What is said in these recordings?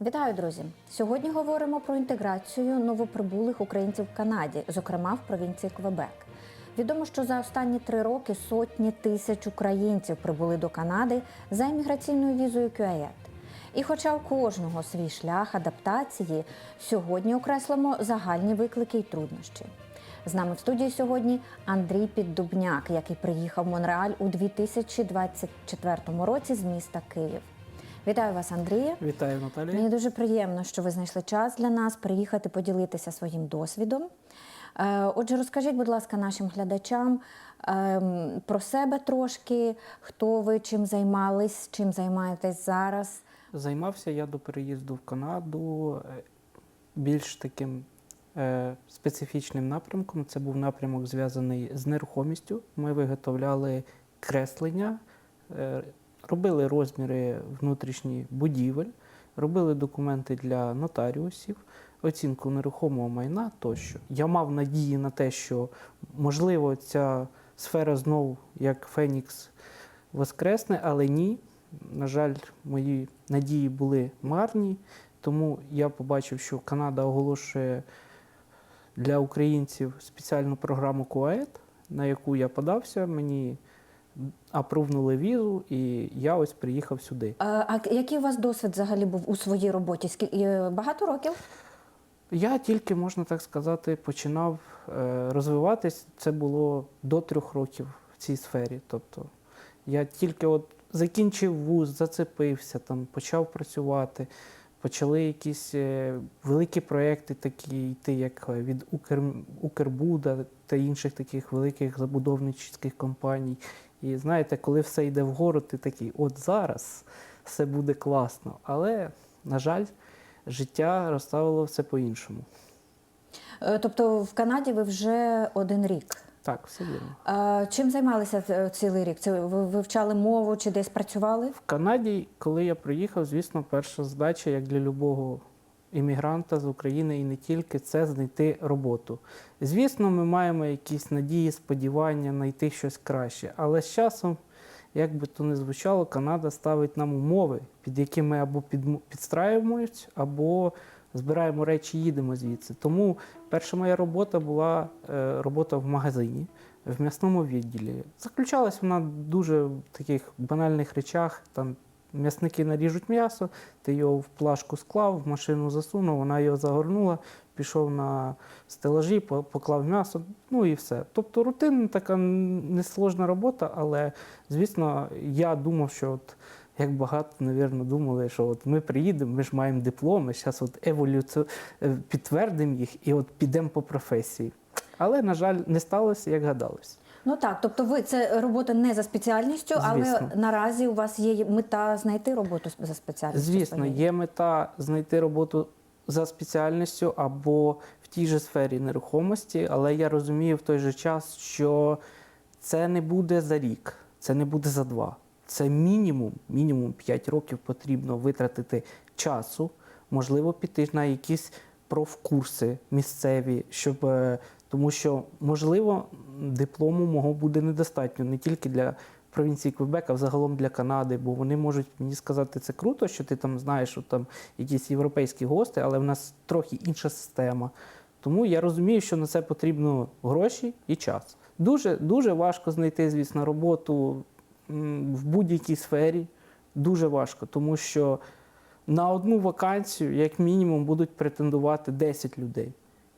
Вітаю, друзі! Сьогодні говоримо про інтеграцію новоприбулих українців в Канаді, зокрема в провінції Квебек. Відомо, що за останні три роки сотні тисяч українців прибули до Канади за імміграційною візою QAED. І хоча у кожного свій шлях адаптації, сьогодні окреслимо загальні виклики й труднощі. З нами в студії сьогодні Андрій Піддубняк, який приїхав в Монреаль у 2024 році з міста Київ. Вітаю вас, Андрія. Вітаю, Наталія. Мені дуже приємно, що ви знайшли час для нас приїхати поділитися своїм досвідом. Е, Отже, розкажіть, будь ласка, нашим глядачам ем, про себе трошки, хто ви чим займались, чим займаєтесь зараз. Займався я до переїзду в Канаду е, більш таким е, специфічним напрямком. Це був напрямок зв'язаний з нерухомістю. Ми виготовляли креслення, робили розміри внутрішні будівель, робили документи для нотаріусів, оцінку нерухомого майна тощо. Я мав надії на те, що можливо ця сфера знову як Фенікс воскресне, але ні. На жаль, мої надії були марні, тому я побачив, що Канада оголошує для українців спеціальну програму КУАЕТ, на яку я подався. Мені апрувнули візу, і я ось приїхав сюди. Е, А який у вас досвід взагалі був у своїй роботі? Скі- е, Багато років? Я тільки, можна так сказати, починав е, розвиватись. Це було до трьох років в цій сфері. Тобто я тільки от закінчив вуз, зацепився, там, почав працювати. Почали якісь великі проекти, такі йти, як від Укр, Укрбуда та інших таких великих забудовничних компаній. І знаєте, коли все йде вгору, ти такий, от зараз все буде класно. Але, на жаль, життя розставило все по-іншому. Е, Тобто в Канаді ви вже один рік. Так, все вірно. А Чим займалися цілий рік? Це ви вивчали мову чи десь працювали? В Канаді, коли я приїхав, звісно, перша задача, як для любого іммігранта з України і не тільки, це знайти роботу. Звісно, ми маємо якісь надії, сподівання знайти щось краще. Але з часом, як би то не звучало, Канада ставить нам умови, під які ми або підстраюємось, або збираємо речі їдемо звідси. Тому перша моя робота була е, робота в магазині, в м'ясному відділі. Заключалась вона дуже в таких банальних речах. Там м'ясники наріжуть м'ясо, ти його в плашку склав, в машину засунув, вона його загорнула, пішов на стелажі, поклав м'ясо, ну і все. Тобто рутинна така несложна робота, але звісно, я думав, що от. Як багато, навірно, думали, що от ми приїдемо, ми ж маємо дипломи, зараз от еволюцію е, підтвердимо їх і от підемо по професії. Але, на жаль, не сталося, як гадалось. Ну так, тобто ви це робота не за спеціальністю, але наразі у вас є мета знайти роботу за спеціальністю. Звісно, є мета знайти роботу за спеціальністю або в тій же сфері нерухомості, але я розумію в той же час, що це не буде за рік, це не буде за два. Це мінімум, мінімум 5 років потрібно витратити часу, можливо, піти на якісь профкурси місцеві, щоб е, тому що, можливо, диплому мого буде недостатньо не тільки для провінції Квебека, а взагалом для Канади, бо вони можуть мені сказати, це круто, що ти там знаєш, що там якісь європейські гости, але в нас трохи інша система. Тому я розумію, що на це потрібно гроші і час. Дуже, дуже важко знайти, звісно, роботу в будь-якій сфері. Дуже важко, тому що на одну вакансію, як мінімум, будуть претендувати 10 людей.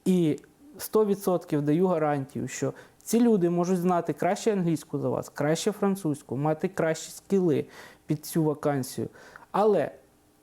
І 100% даю гарантію, що ці люди можуть знати краще англійську за вас, краще французьку, мати кращі скіли під цю вакансію. Але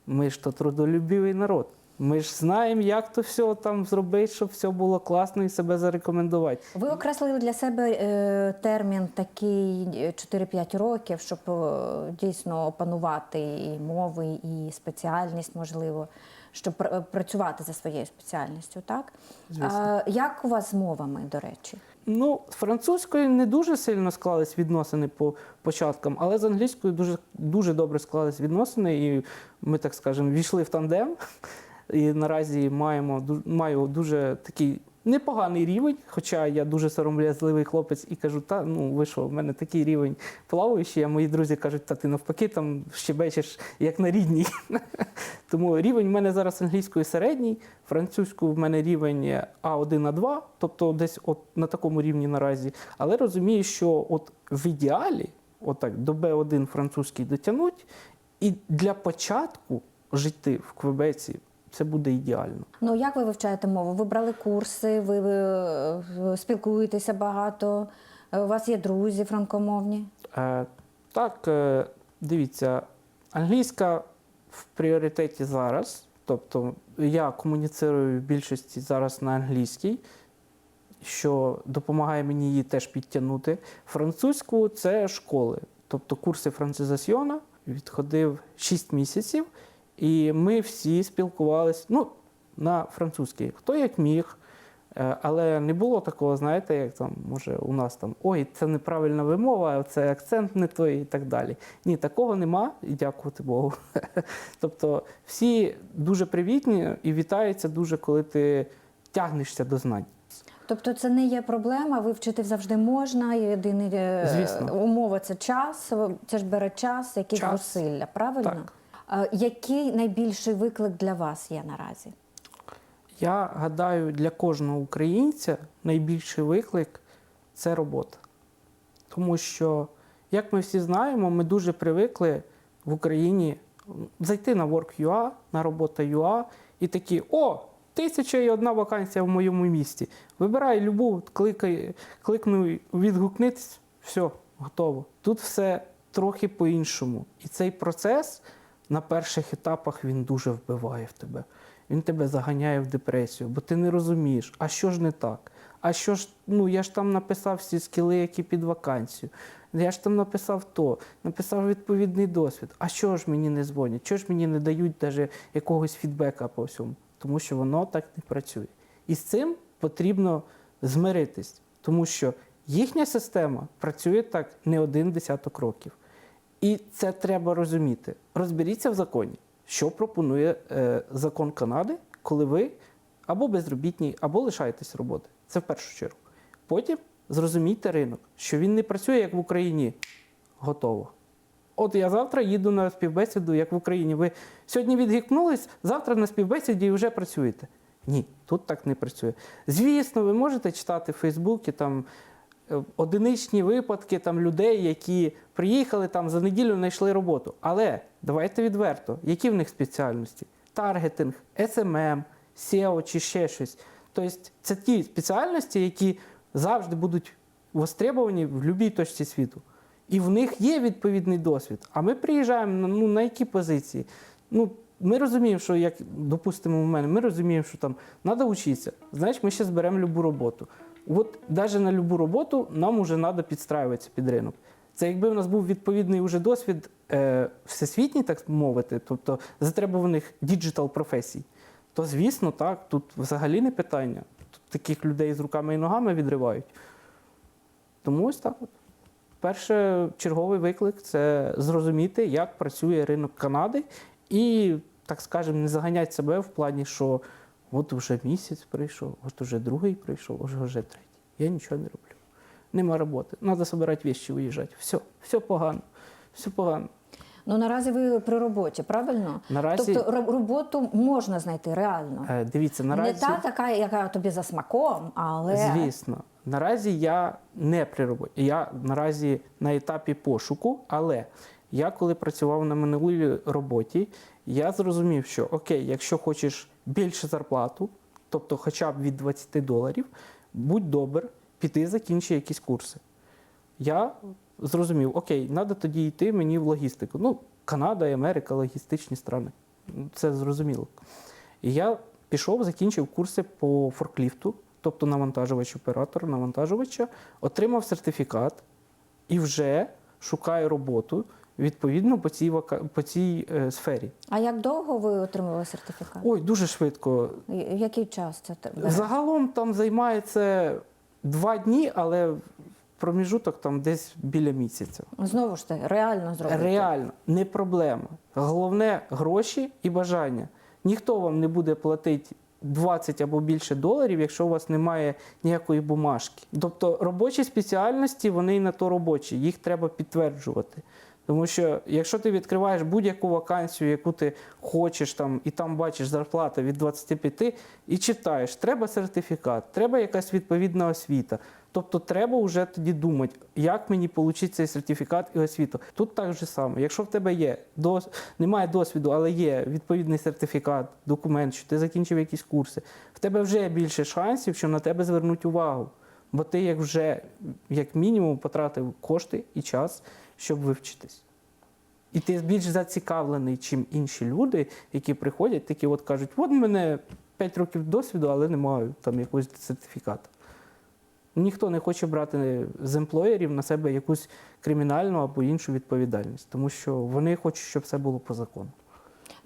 ми ж то трудолюбивий народ. Ми ж знаємо, як то все там зробити, щоб все було класно і себе зарекомендувати. Ви окреслили для себе е, термін такий е, 4-5 років, щоб е, дійсно опанувати і мови, і спеціальність, можливо, щоб пр- працювати за своєю спеціальністю, так? Звісно. А, як у вас з мовами, до речі? Ну, з французькою не дуже сильно склались відносини по початкам, але з англійською дуже, дуже добре склались відносини, і ми, так скажемо, війшли в тандем. І наразі маємо маю дуже такий непоганий рівень, хоча я дуже сором'язливий хлопець і кажу, та ну ви що, в мене такий рівень плаваючий, а мої друзі кажуть, та ти навпаки там щебечеш як на рідній. Тому рівень в мене зараз англійської середній, французьку в мене рівень А1 А2, тобто десь от на такому рівні наразі. Але розумію, що от в ідеалі, отак, до Б1 французький дотягнуть, і для початку жити в Квебеці це буде ідеально. Ну як ви вивчаєте мову? Ви брали курси, ви, е, спілкуєтеся багато. е, У вас є друзі франкомовні? Е, так, е, дивіться, англійська в пріоритеті зараз. Тобто я комуніцирую в більшості зараз на англійській, що допомагає мені її теж підтягнути. Французьку це школи, тобто курси францизасьйона відходив 6 місяців, і ми всі спілкувалися ну, на французькій. Хто як міг. Е, Але не було такого, знаєте, як там, може, у нас там ой, це неправильна вимова, це акцент не той і так далі. Ні, такого нема, і дякувати Богу. Тобто всі дуже привітні і вітаються дуже, коли ти тягнешся до знань. Тобто це не є проблема, вивчити завжди можна. Єдине е, Звісно. умова це час. Це ж бере час, якісь зусилля, правильно? Так. Е, Який найбільший виклик для вас є наразі? Я гадаю, для кожного українця найбільший виклик це робота. Тому що, як ми всі знаємо, ми дуже привикли в Україні зайти на Work.ua, на робота.ua і такі: о, тисяча і одна вакансія в моєму місті. Вибирай любу, кликай, кликну, відгукнитись, все, готово. Тут все трохи по-іншому. І цей процес на перших етапах він дуже вбиває в тебе. Він тебе заганяє в депресію, бо ти не розумієш, а що ж не так? А що ж, ну я ж там написав всі скіли, які під вакансію. Я ж там написав то, написав відповідний досвід. А що ж мені не дзвонять? Чого ж мені не дають навіть якогось фідбека по всьому? Тому що воно так не працює. І з цим потрібно змиритись, тому що їхня система працює так не один десяток років. І це треба розуміти. Розберіться в законі, що пропонує е, закон Канади, коли ви або безробітні, або лишаєтесь роботи. Це в першу чергу. Потім зрозумійте ринок, що він не працює як в Україні. Готово. От я завтра їду на співбесіду, як в Україні. Ви сьогодні відгукнулись, завтра на співбесіді і вже працюєте. Ні, тут так не працює. Звісно, ви можете читати в Фейсбуці там одиничні випадки там, людей, які приїхали там за неділю знайшли роботу. Але давайте відверто, які в них спеціальності? Таргетинг, SMM, SEO чи ще щось. Тобто це ті спеціальності, які завжди будуть востребовані в будь-якій точці світу. І в них є відповідний досвід. А ми приїжджаємо на, ну, на які позиції? Ну, ми розуміємо, що як, допустимо, у мене, ми розуміємо, що там треба вчитися. Знаєш, ми ще зберемо любу роботу. От навіть на любу роботу нам вже треба підстраюватися під ринок. Це якби в нас був відповідний уже досвід е, всесвітній, так мовити, тобто затребуваних діджитал професій, то звісно, так, тут взагалі не питання. Тут таких людей з руками і ногами відривають. Тому ось так от. Перше черговий виклик це зрозуміти, як працює ринок Канади, і, так скажемо, не заганять себе в плані, що от вже місяць прийшов, от вже другий прийшов, от вже третій. Я нічого не роблю. Нема роботи. Треба збирати вещі, виїжджати. Все, все погано. Все погано. Ну наразі ви при роботі, правильно? Наразі- Тобто роботу можна знайти реально. Е, дивіться, наразі. Не та така, яка тобі за смаком, але Звісно, наразі я не при роботі. Я наразі на етапі пошуку, але я коли працював на минулій роботі, я зрозумів, що окей, якщо хочеш більше зарплату, тобто хоча б від 20 доларів, будь добр, піти закінчи якісь курси. Я зрозумів, окей, треба тоді йти мені в логістику. Ну, Канада і Америка логістичні страни. Це зрозуміло. І я пішов, закінчив курси по форкліфту, тобто навантажувач оператор навантажувача, отримав сертифікат і вже шукаю роботу відповідно по цій, вака... по цій е, сфері. а як довго ви отримали сертифікат? Ой, дуже швидко. Я- Який час це те- бере? Загалом там займає це два дні, але проміжуток там десь біля місяця. Знову ж таки, реально зробити. Реально, не проблема. Головне гроші і бажання. Ніхто вам не буде платити 20 або більше доларів, якщо у вас немає ніякої бумажки. Тобто робочі спеціальності, вони і на то робочі, їх треба підтверджувати. Тому що якщо ти відкриваєш будь-яку вакансію, яку ти хочеш, там, і там бачиш зарплата від 25, і читаєш, треба сертифікат, треба якась відповідна освіта. Тобто треба вже тоді думати, як мені отримати цей сертифікат і освіту. Тут так же само. Якщо в тебе є дос... немає досвіду, але є відповідний сертифікат, документ, що ти закінчив якісь курси, в тебе вже більше шансів, що на тебе звернуть увагу. Бо ти як вже як мінімум потратив кошти і час, щоб вивчитись. І ти більш зацікавлений, чим інші люди, які приходять, такі от кажуть, от мене 5 років досвіду, але не маю там якогось сертифікату. Ніхто не хоче брати з емплоєрів на себе якусь кримінальну або іншу відповідальність, тому що вони хочуть, щоб все було по закону.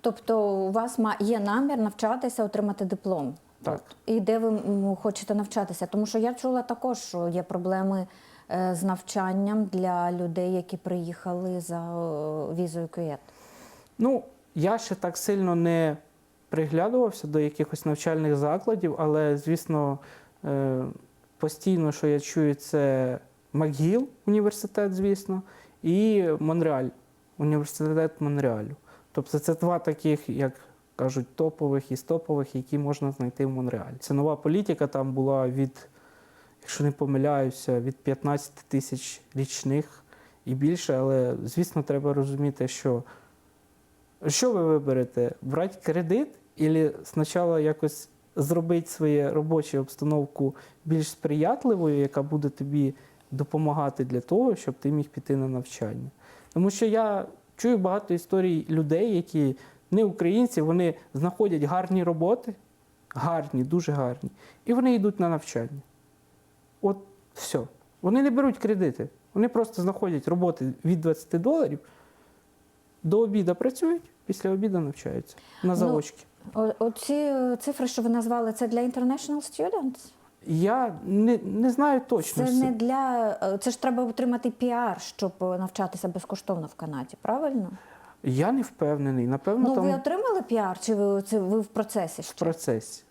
Тобто у вас є намір навчатися, отримати диплом. Так. От. І де ви хочете навчатися? Тому що я чула також, що є проблеми з навчанням для людей, які приїхали за е, візою КУЕТ. Ну, я ще так сильно не приглядувався до якихось навчальних закладів, але, звісно, е, постійно, що я чую, це МакГіл університет, звісно, і Монреаль, університет Монреалю. Тобто це два таких, як кажуть, топових із топових, які можна знайти в Монреалі. Це нова політика, там була від, якщо не помиляюся, від 15 тисяч річних і більше, але, звісно, треба розуміти, що що ви виберете? Брати кредит, або спочатку якось зробити свою робочу обстановку більш сприятливою, яка буде тобі допомагати для того, щоб ти міг піти на навчання. Тому що я чую багато історій людей, які не українці, вони знаходять гарні роботи, гарні, дуже гарні, і вони йдуть на навчання. От все. Вони не беруть кредити. Вони просто знаходять роботи від 20 доларів, до обіду працюють, після обіду навчаються на Ну, заочки. О- Оці е, цифри, що ви назвали, це для international students? Я не, не знаю точно. Це не для е, це ж треба отримати піар, щоб е, навчатися безкоштовно в Канаді, правильно? Я не впевнений. Напевно, Ну там ви отримали піар, чи ви це ви в процесі ще? В процесі.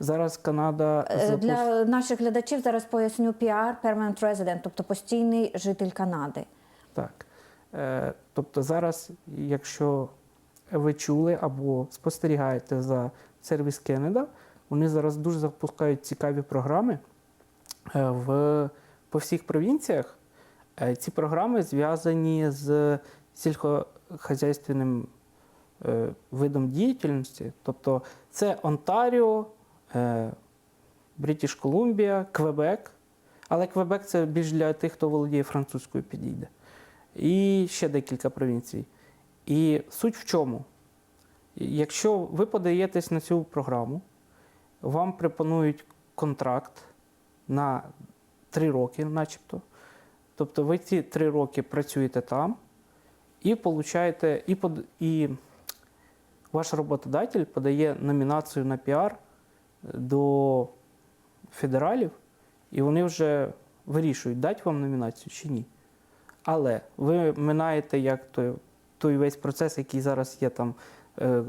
Зараз Канада Е, Для наших глядачів зараз поясню PR Permanent Resident, тобто постійний житель Канади. Так. Е, тобто зараз, якщо ви чули або спостерігаєте за сервіс Canada, вони зараз дуже запускають цікаві програми е, в, по всіх провінціях. Ці програми зв'язані з сільськохозяйственним е, видом діяльності. Тобто це Онтаріо, е, Бритіш Колумбія, Квебек. Але Квебек це більш для тих, хто володіє французькою, підійде. І ще декілька провінцій. І суть в чому? Якщо ви подаєтесь на цю програму, вам пропонують контракт на три роки, начебто. Тобто ви ці три роки працюєте там і получаєте, і, і ваш роботодатель подає номінацію на піар до федералів, і вони вже вирішують, дати вам номінацію чи ні. Але ви минаєте як той, той весь процес, який зараз є там, е,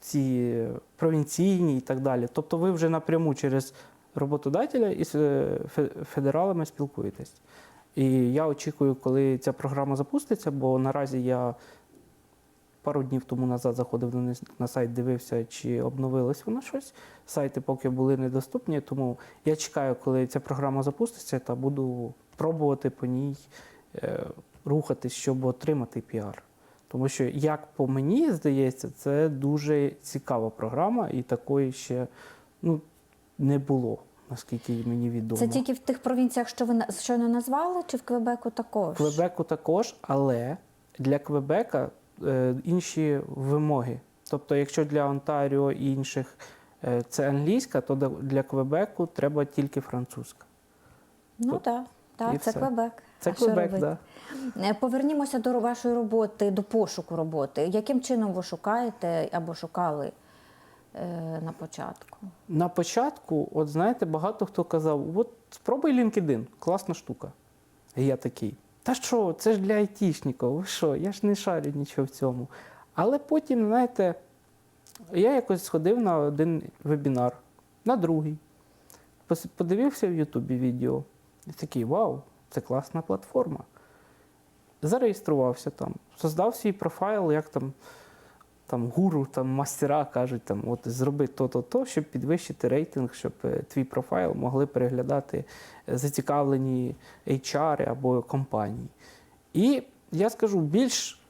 ці провінційні і так далі. Тобто ви вже напряму через роботодателя із е, федералами спілкуєтесь. І я очікую, коли ця програма запуститься, бо наразі я пару днів тому назад заходив на на сайт, дивився, чи обновилось воно щось. Сайти поки були недоступні, тому я чекаю, коли ця програма запуститься, та буду пробувати по ній е, рухатись, щоб отримати піар. Тому що, як по мені здається, це дуже цікава програма, і такої ще ну, не було, наскільки мені відомо. Це тільки в тих провінціях, що ви щойно назвали, чи в Квебеку також? В Квебеку також, але для Квебека інші вимоги. Тобто, якщо для Онтаріо і інших е, це англійська, то для- Квебеку треба тільки французька. Ну так, так, це все. Квебек. Це А Квебек, так. Е, Повернімося до вашої роботи, до пошуку роботи. Яким чином ви шукаєте або шукали е, на початку? На початку, от знаєте, багато хто казав: от спробуй LinkedIn, класна штука. І я такий. Та що, це ж для айтішників, ви що, я ж не шарю нічого в цьому. Але потім, знаєте, Я якось сходив на один вебінар, на другий. Подивився в Ютубі відео. І такий вау, це класна платформа. Зареєструвався там, создав свій профайл, як там, там гуру, там мастера кажуть, там, от зроби то-то, то, щоб підвищити рейтинг, щоб е, твій профайл могли переглядати е, зацікавлені HR або компанії. І я скажу, більш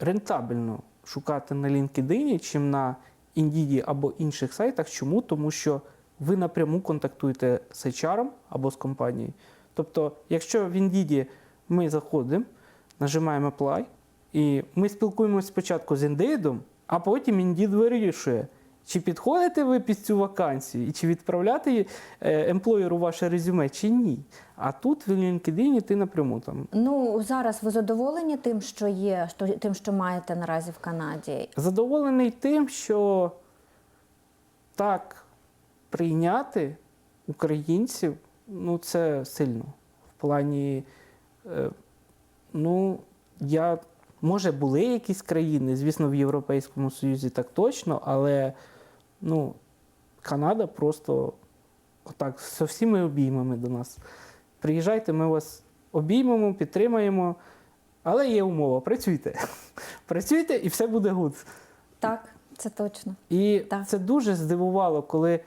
рентабельно шукати на LinkedIn, чим на Indeed або інших сайтах. Чому? Тому що ви напряму контактуєте з HR або з компанією. Тобто, якщо в Indeed ми заходимо, нажимаємо Apply, і ми спілкуємося спочатку з Indeed, а потім Indeed вирішує, чи підходите ви під цю вакансію, і чи відправляти емплоєру ваше резюме, чи ні. А тут в LinkedIn ти напряму там Ну зараз ви задоволені тим, що є, що тим, що маєте наразі в Канаді? Задоволений тим, що так прийняти українців, ну це сильно. В плані, е, ну, я, може, були якісь країни, звісно, в Європейському Союзі так точно, але ну, Канада просто отак з всіми обіймами до нас. Приїжджайте, ми вас обіймемо, підтримаємо. Але є умова, працюйте. Працюйте і все буде гуд. Так, це точно. І Так. це дуже здивувало, коли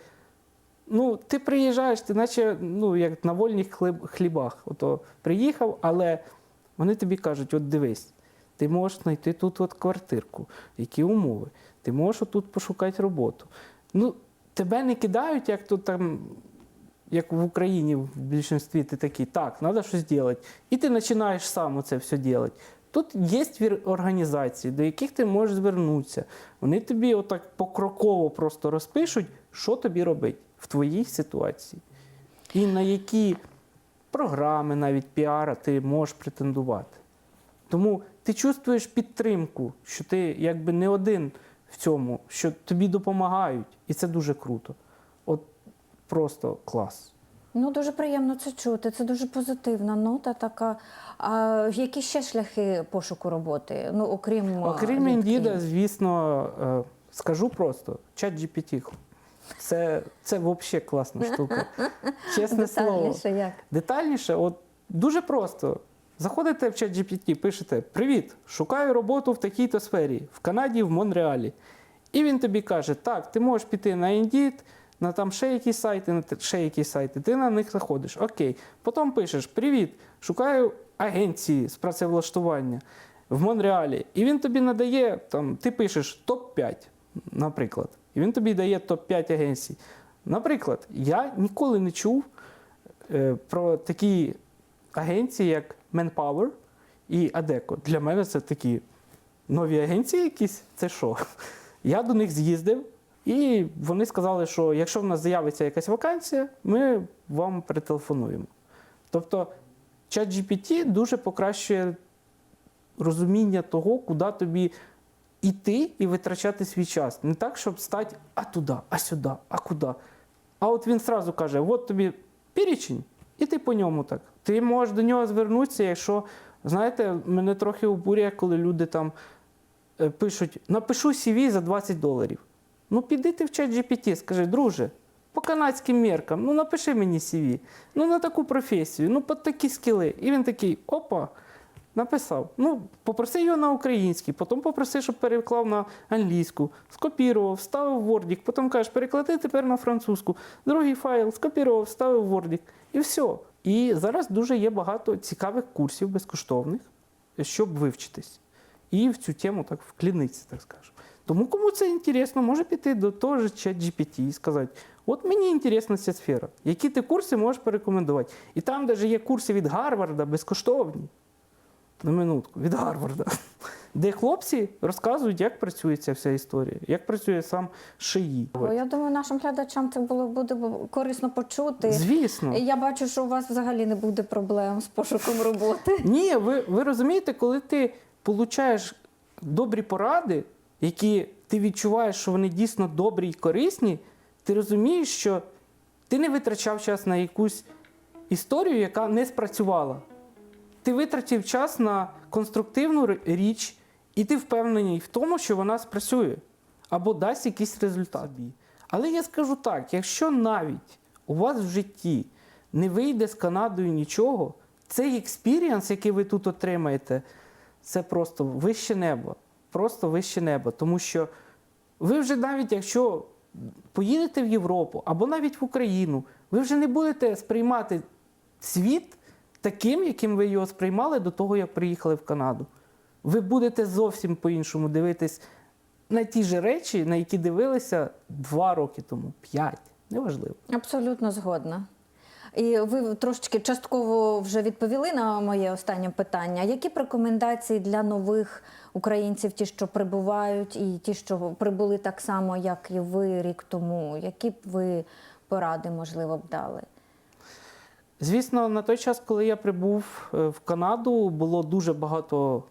ну, ти приїжджаєш, ти наче ну, як на вольних хлібах. Ото приїхав, але вони тобі кажуть: от дивись, ти можеш знайти тут от квартирку, які умови, ти можеш отут пошукати роботу. Ну, тебе не кидають, як тут там. Як в Україні в більшості ти такий, так, треба щось робити. І ти починаєш сам це все робити. Тут є організації, до яких ти можеш звернутися. Вони тобі отак покроково просто розпишуть, що тобі робити в твоїй ситуації. І на які програми, навіть піара, ти можеш претендувати. Тому ти чувствуєш підтримку, що ти якби не один в цьому, що тобі допомагають, і це дуже круто. От просто клас. Ну дуже приємно це чути. Це дуже позитивна нота. Така. А які ще шляхи пошуку роботи? Ну окрім Окрім? Індіда, звісно, е, скажу просто: чат GPT. Це, це взагалі класна штука. Чесне слово. детальніше як? Детальніше, от дуже просто. Заходите в чат GPT, пишете: Привіт! Шукаю роботу в такій-то сфері, в Канаді, в Монреалі. І він тобі каже: Так, ти можеш піти на Indeed, на там ще якісь сайти, на ще якісь сайти. Ти на них заходиш. Окей. Потім пишеш: Привіт! Шукаю агенції з працевлаштування в Монреалі. І він тобі надає, там, ти пишеш топ-5, наприклад. І він тобі дає топ-5 агенцій. Наприклад, я ніколи не чув е, про такі агенції, як Manpower і Adecco. Для мене це такі нові агенції якісь. Це що? Я до них з'їздив, і вони сказали, що якщо в нас з'явиться якась вакансія, ми вам перетелефонуємо. Тобто ChatGPT дуже покращує розуміння того, куди тобі йти і витрачати свій час. Не так, щоб стати а туди, а сюди, а куди. А от він сразу каже: от тобі перечень, і ти по ньому так. Ти можеш до нього звернутися, якщо, знаєте, мене трохи обурює, коли люди там е, пишуть: напишу CV за 20 доларів. Ну, піди ти в чат GPT, скажи, друже, по канадським міркам, ну напиши мені CV, ну на таку професію, ну під такі скіли. І він такий, опа, написав. Ну, попроси його на український, потім попроси, щоб переклав на англійську, скопірував, вставив в Word, потім кажеш, переклади тепер на французьку, другий файл, скопірував, вставив в Word, і все. І зараз дуже є багато цікавих курсів безкоштовних, щоб вивчитись. І в цю тему так вклінитися, так скажемо. Тому кому це інтересно, може піти до того ж ChatGPT і сказати: от мені інтересна ця сфера, які ти курси можеш порекомендувати. І там навіть є курси від Гарварда безкоштовні. На минутку, від Гарварда, де хлопці розказують, як працює ця вся історія, як працює сам шиї. Бо я думаю, нашим глядачам це було буде корисно почути. Звісно. Я бачу, що у вас взагалі не буде проблем з пошуком роботи. Ні, ви, ви розумієте, коли ти получаєш добрі поради, які ти відчуваєш, що вони дійсно добрі і корисні, ти розумієш, що ти не витрачав час на якусь історію, яка не спрацювала. Ти витратив час на конструктивну річ, і ти впевнений в тому, що вона спрацює. або дасть якийсь результат. Але я скажу так: якщо навіть у вас в житті не вийде з Канадою нічого, цей експірієнс, який ви тут отримаєте, це просто вище небо. Просто вище небо. Тому що ви вже навіть якщо поїдете в Європу або навіть в Україну, ви вже не будете сприймати світ таким, яким ви його сприймали до того, як приїхали в Канаду. Ви будете зовсім по-іншому дивитись на ті ж речі, на які дивилися два роки тому, п'ять. Неважливо. Абсолютно згодна. І ви трошечки частково вже відповіли на моє останнє питання. Які б рекомендації для нових українців, ті, що прибувають, і ті, що прибули так само, як і ви рік тому? Які б ви поради, можливо, б дали? Звісно, на той час, коли я прибув е, в Канаду, було дуже багато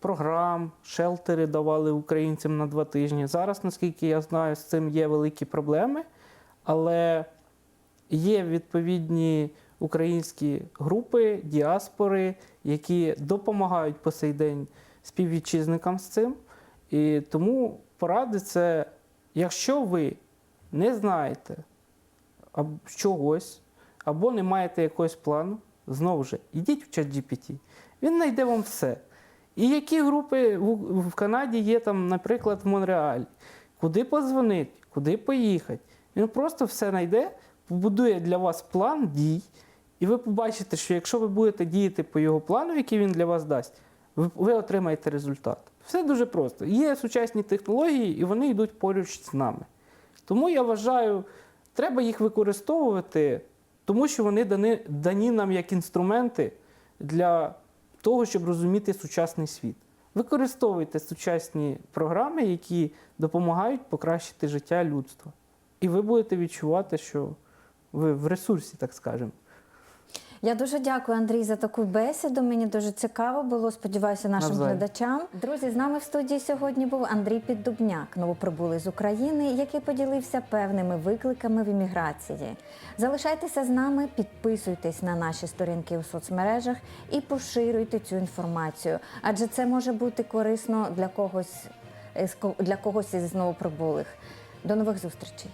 програм, шелтери давали українцям на два тижні. Зараз, наскільки я знаю, з цим є великі проблеми, але є відповідні українські групи, діаспори, які допомагають по сей день співвітчизникам з цим. І тому поради це, якщо ви не знаєте чогось, або не маєте якогось плану, знову ж, ідіть в чат GPT. Він знайде вам все. І які групи в, Канаді є, там, наприклад, в Монреалі, куди позвонити, куди поїхати. Він просто все знайде, побудує для вас план дій, і ви побачите, що якщо ви будете діяти по його плану, який він для вас дасть, ви, ви отримаєте результат. Все дуже просто. Є сучасні технології, і вони йдуть поруч з нами. Тому я вважаю, треба їх використовувати, тому що вони дані, дані нам як інструменти для того, щоб розуміти сучасний світ. Використовуйте сучасні програми, які допомагають покращити життя людства. І ви будете відчувати, що ви в ресурсі, так скажемо. Я дуже дякую, Андрій, за таку бесіду. Мені дуже цікаво було. Сподіваюся, нашим Навзаєм. глядачам. Друзі, з нами в студії сьогодні був Андрій Піддубняк, новоприбулий з України, який поділився певними викликами в імміграції. Залишайтеся з нами, підписуйтесь на наші сторінки у соцмережах і поширюйте цю інформацію, адже це може бути корисно для когось, для когось із новоприбулих. До нових зустрічей.